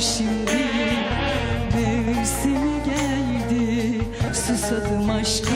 şimdi Mevsimi geldi. Susadım aşka.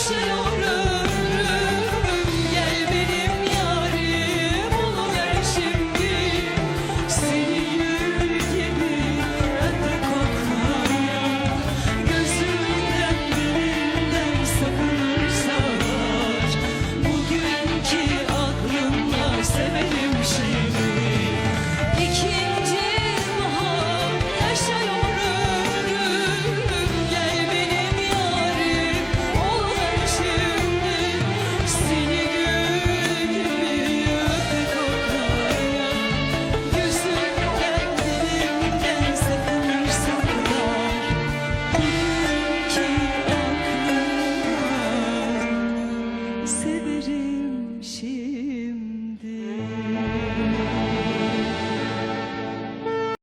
mercy on